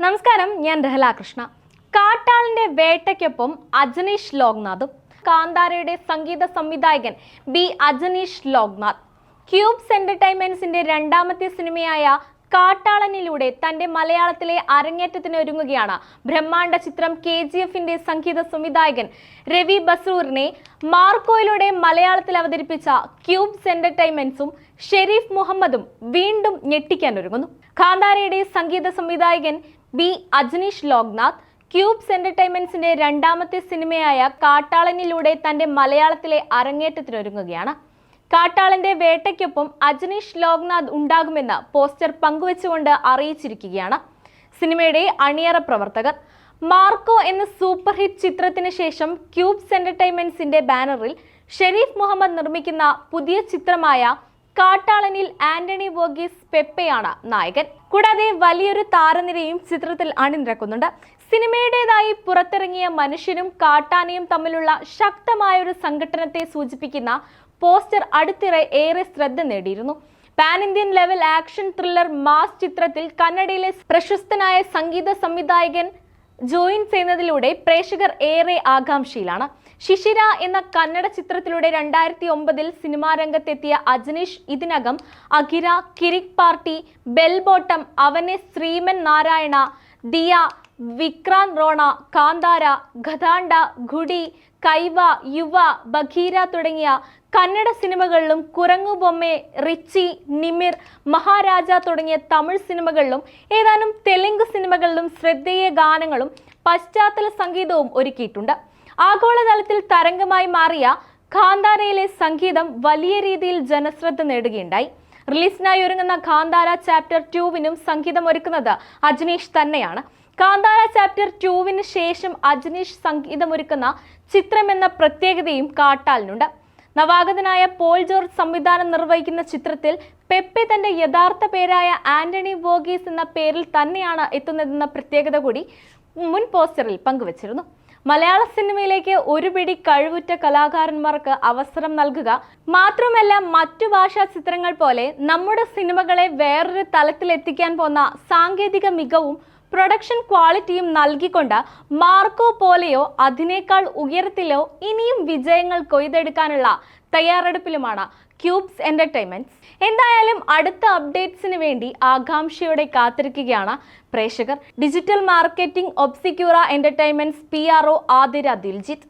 നമസ്കാരം ഞാൻ രഹല കൃഷ്ണ. കാട്ടാളിന്റെ വേട്ടയ്ക്കൊപ്പം അജനീഷ് ലോക്നാഥും. കാന്താരയുടെ സംഗീത സംവിധായകൻ ബി അജനീഷ് ലോക്നാഥ്. ക്യൂബ്സ് എന്റർടൈൻമെന്റ്സിന്റെ രണ്ടാമത്തെ സിനിമയായ കാട്ടാളനിലൂടെ തന്റെ മലയാളത്തിലെ അരങ്ങേറ്റത്തിന് ഒരുങ്ങുകയാണ് ബ്രഹ്മാണ്ഡ ചിത്രം കെ ജി എഫിന്റെ സംഗീത സംവിധായകൻ രവി ബസൂറിനെ മാർക്കോയിലൂടെ മലയാളത്തിൽ അവതരിപ്പിച്ച ക്യൂബ്സ് എന്റർടൈൻമെന്റ്സും ഷെരീഫ് മുഹമ്മദും വീണ്ടും ഞെട്ടിക്കാൻ ഒരുങ്ങുന്നു കാന്താരയുടെ സംഗീത സംവിധായകൻ ബി അജനീഷ് ലോക്നാഥ് ക്യൂബ്സ് എന്റർടൈൻമെന്റ്സിന്റെ രണ്ടാമത്തെ സിനിമയായ കാട്ടാളനിലൂടെ തന്റെ മലയാളത്തിലെ അരങ്ങേറ്റത്തിനൊരുങ്ങുകയാണ്. കാട്ടാളന്റെ വേട്ടയ്ക്കൊപ്പം അജനീഷ് ലോക്നാഥ് ഉണ്ടാകുമെന്ന് പോസ്റ്റർ പങ്കുവച്ചുകൊണ്ട് അറിയിച്ചിരിക്കുകയാണ്. സിനിമയുടെ അണിയറ പ്രവർത്തകർ മാർക്കോ എന്ന സൂപ്പർ ഹിറ്റ് ചിത്രത്തിന് ശേഷം ക്യൂബ്സ് എന്റർടൈൻമെന്റ്സിന്റെ ബാനറിൽ ഷെരീഫ് മുഹമ്മദ് നിർമ്മിക്കുന്ന പുതിയ ചിത്രമായ കാട്ടാളനിൽ ആന്റണി വോഗീസ് പെപ്പയാണ് നായകൻ. കൂടാതെ വലിയൊരു താരനിരയും ചിത്രത്തിൽ അണിനിരക്കുന്നുണ്ട്. സിനിമയുടേതായി പുറത്തിറങ്ങിയ മനുഷ്യനും കാട്ടാനയും തമ്മിലുള്ള ശക്തമായ ഒരു സൂചിപ്പിക്കുന്ന പോസ്റ്റർ അടുത്തിടെ ഏറെ ശ്രദ്ധ നേടിയിരുന്നു. Pan Indian level action thriller mass ചിത്രത്തിൽ കന്നഡയിലെ പ്രശസ്തനായ സംഗീത സംവിധായകൻ ജോയിൻ ചെയ്യുന്നതിലൂടെ പ്രേക്ഷകർ ഏറെ ആകാംക്ഷയിലാണ്. ശിശിര എന്ന കന്നഡ ചിത്രത്തിലൂടെ രണ്ടായിരത്തി ഒമ്പതിൽ സിനിമാ രംഗത്തെത്തിയ അജനീഷ് ഇതിനകം അഖിര കിരിക് പാർട്ടി ബെൽബോട്ടം അവനെ ശ്രീമൻ നാരായണ ദിയ വിക്രാന്ത് റോണ കാന്താര ഖദാണ്ട ഗുഡി കൈവ യുവ ബഖീര തുടങ്ങിയ കന്നഡ സിനിമകളിലും കുരങ്ങു ബൊമ്മെ റിച്ചി നിമിർ മഹാരാജ തുടങ്ങിയ തമിഴ് സിനിമകളിലും ഏതാനും തെലുങ്ക് സിനിമകളിലും ശ്രദ്ധേയ ഗാനങ്ങളും പശ്ചാത്തല സംഗീതവും ഒരുക്കിയിട്ടുണ്ട്. ആഗോളതലത്തിൽ തരംഗമായി മാറിയ ഖാന്താരയിലെ സംഗീതം വലിയ രീതിയിൽ ജനശ്രദ്ധ നേടുകയുണ്ടായി. റിലീസിനായി ഒരുങ്ങുന്ന ഖാന്താര ചാപ്റ്റർ ടൂവിനും സംഗീതം ഒരുക്കുന്നത് അജ്നീഷ് തന്നെയാണ്. കാന്താര ചാപ്റ്റർ ടൂവിന് ശേഷം അജ്നീഷ് സംഗീതമൊരുക്കുന്ന ചിത്രം എന്ന പ്രത്യേകതയും കാട്ടാലിനുണ്ട് നവാഗതനായ പോൾ ജോർജ് സംവിധാനം നിർവഹിക്കുന്ന ചിത്രത്തിൽ പെപ്പെ തന്റെ യഥാർത്ഥ പേരായ ആന്റണി വോഗീസ് എന്ന പേരിൽ തന്നെയാണ് എത്തുന്നതെന്ന പ്രത്യേകത കൂടി മുൻ പോസ്റ്ററിൽ പങ്കുവച്ചിരുന്നു. മലയാള സിനിമയിലേക്ക് ഒരു പിടി കഴിവുറ്റ കലാകാരന്മാർക്ക് അവസരം നൽകുക മാത്രമല്ല മറ്റു ഭാഷാ ചിത്രങ്ങൾ പോലെ നമ്മുടെ സിനിമകളെ വേറൊരു തലത്തിലെത്തിക്കാൻ പോന്ന സാങ്കേതിക മികവും പ്രൊഡക്ഷൻ ക്വാളിറ്റിയും നൽകിക്കൊണ്ട് മാർക്കോ പോലെയോ അതിനേക്കാൾ ഉയരത്തിലോ ഇനിയും വിജയങ്ങൾ കൊയ്തെടുക്കാനുള്ള തയ്യാറെടുപ്പിലുമാണ് ക്യൂബ്സ് എന്റർടൈൻമെന്റ്സ് എന്തായാലും അടുത്ത അപ്ഡേറ്റ്സിന് വേണ്ടി ആകാംക്ഷയോടെ കാത്തിരിക്കുകയാണ് പ്രേക്ഷകർ. Digital marketing obscura entertainments P R O Athira Diljith.